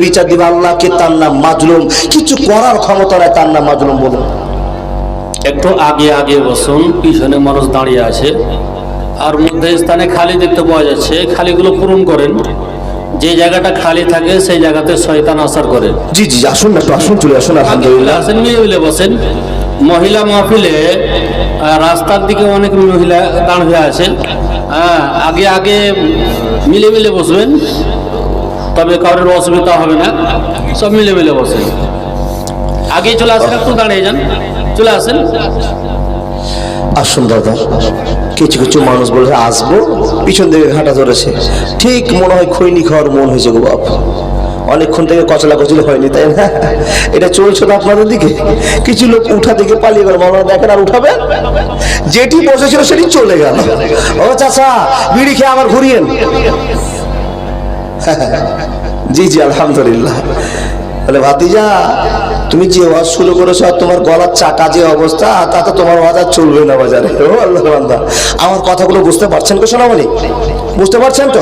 বিচার দিবে আল্লাহকে তার নাম মাজলুম? কিছু করার ক্ষমতা নাই তার নাম মাজলুম বলুন। একটু আগে আগে বসুন পিছনে মানুষ দাঁড়িয়ে আছে। আর মধ্যে স্থানে খালি দেখতে পাওয়া যাচ্ছে খালিগুলো পূরণ করেন। যে জায়গাটা খালি থাকে সেই জায়গাতে শয়তান আসার করে। জি জি আসুন না আসুন চলে আসুন আলহামদুলিল্লাহ। আসেন মিলে মিলে বসেন। মহিলা মাহফিলে রাস্তার দিকে অনেক মহিলা দাঁড় হয়ে আছে। হ্যাঁ আগে আগে মিলে মিলে বসবেন। তবে কারোর অসুবিধা হবে না। সব মিলে মিলে বসেন আগে চলে আসেন, একটু দাঁড়িয়ে যান। চলে আসেন। আসুন দাদা। কিছু কিছু মানুষ বলে, আসব। পিছন দিকে ঘাটা ধরেছে। ঠিক মনে হয় খৈনি খাওয়ার মন হয়েছে গো বাপ। অনেকক্ষণ থেকে কচলা কচলি হয়নি, তাই না? এটা চলছে না আপনাদের দিকে। কিছু লোক উঠা থেকে পালিয়ে গেল। মামলা দেখেন আর উঠাবেন? যেটি বসেছিল সেটি চলে গেল। ও চাচা, বিড়ি খেয়ে আবার ঘুরিয়েন। জি জি, আলহামদুলিল্লাহ। বলে, ভাতিজা, তুমি যে ওয়াজ শুরু করেছ আর তোমার গলার চাকা যে অবস্থা, তাতে তোমার ওয়াজ আর চলবে না বাজারে। আমার কথাগুলো বুঝতে পারছেন তো সোনামণি? বুঝতে পারছেন তো?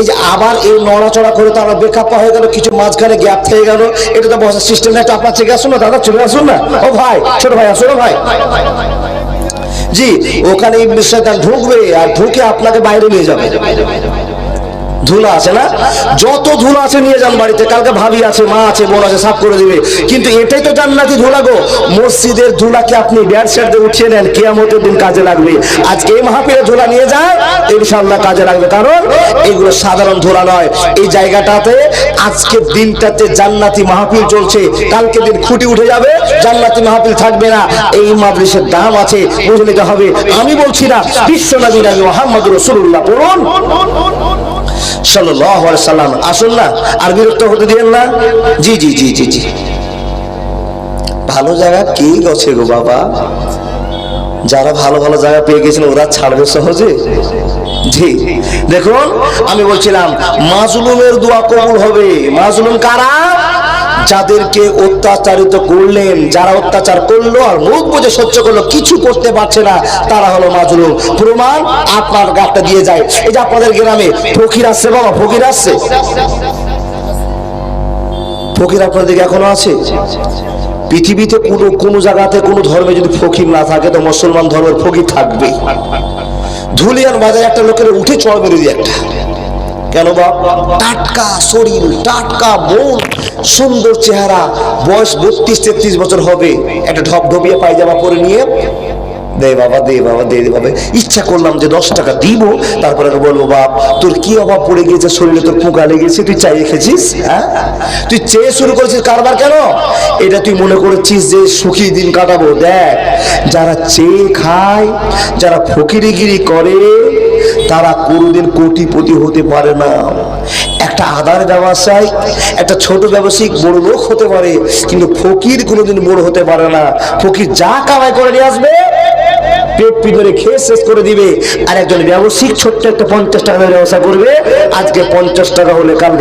এই যে আবার এই নড়াচড়া করে তো আমার বেকাপ্পা হয়ে গেল, কিছু মাঝখানে গ্যাপ থেকে গেল, এটা তো বসার সিস্টেম একটা আপনার থেকে আসুন না, দাদা, চলে আসুন না। ও ভাই, ছোট ভাই, আসুন ভাই। জি, ওখানে ইবলিস শয়তান ঢুকবে আর ঢুকে আপনাকে বাইরে নিয়ে যাবে। ধুলা আছে না? যত ধুলা আছে নিয়ে যান বাড়িতে। কালকে ভাবি আছে, মা আছে, বোন আছে, সাফ করে দিবে। কিন্তু এটাই তো জান্নাতি ধুলা গো। মসজিদের ধুলাকে আপনি ব্যাট দিয়ে উঠিয়ে নেন, কেয়ামতের দিন কাজে লাগবে। আজকে এই মাহফিলে ধুলা নিয়ে যায় ইনশাল্লাহ কাজে লাগবে। কারণ এগুলো সাধারণ ধুলা নয়। এই জায়গাটাতে আজকের দিনটাতে জান্নাতি মাহফিল চলছে কালকে দিন খুঁটি উঠে যাবে, জান্নাতি মাহফিল থাকবে না। এই মাদ্রিসের দাম আছে, বুঝে নিতে হবে। আমি বলছি না বিশ্ব নবী মোহাম্মদ রসুল্লাহ পড়ুন। সাল্লাম, আসুন না, আর বিরক্ত হতে দিয়েন না। জি জি জি জি জি। ভালো জায়গা কে গছে গো বাবা? যারা ভালো ভালো জায়গা পেয়ে গেছিল ওরা ছাড়বে সহজে? জি। দেখুন, আমি বলছিলাম, মাজলুমের দোয়া কবুল হবে। মাজলুম কারা? যাদেরকে অত্যাচারিত করলেন, যারা অত্যাচার করল আর মুখ বুঝে সহ্য করল, কিছু করতে পারছে না, তারা হলো মাজলুম। প্রমাণ আপনার গাটটা দিয়ে যায়। এই যে আপনাদের গ্রামে ফকির আসছে বাবা, ফকির আসছে। ফকির আপনাদের দিকে এখনও আছে? পৃথিবীতে কোনো কোনো জায়গাতে কোনো ধর্মে যদি ফকির না থাকে, তো মুসলমান ধর্মের ফকির থাকবে ধুলিয়ান বাজারে একটা লোকের উঠে চড় মেরে দিয়ে একটা কেন বাপ টাটকা শরীর, টাটকা মন, সুন্দর চেহারা, বয়স বত্রিশ তেত্রিশ বছর হবে, একটা ঢপ ঢপিয়ে পায়জামা পরে নিয়ে দে বাবা দে বাবা দে বাবা ইচ্ছা করলাম যে দশ টাকা দিব, তারপরে বলব, বাপ, তোর কি অভাব পড়ে গিয়েছে? শরীরে তোর পোকা লেগেছে, তুই চাইয়ে খেয়েছিস হ্যাঁ? তুই চেয়ে শুরু করেছিস কারবার কেন? এটা তুই মনে করেছিস যে সুখী দিন কাটাবো? দেখ, যারা চেয়ে খায়, যারা ফকিরিগিরি করে, তারা কোনোদিন কোটিপতি হতে পারে না। একটা আদার ব্যবসায়, একটা ছোট ব্যবসায়িক বড় লোক হতে পারে, কিন্তু ফকির কোনোদিন বড় হতে পারে না। ফকির যা কামাই করে নিয়ে আসবে পেট পিটরে খেয়ে শেষ করে দিবে। আর একজন ব্যবসায়িক ছোট্ট একটা পঞ্চাশ টাকা ব্যবসা করবে। আজকে পঞ্চাশ টাকা হলে কাল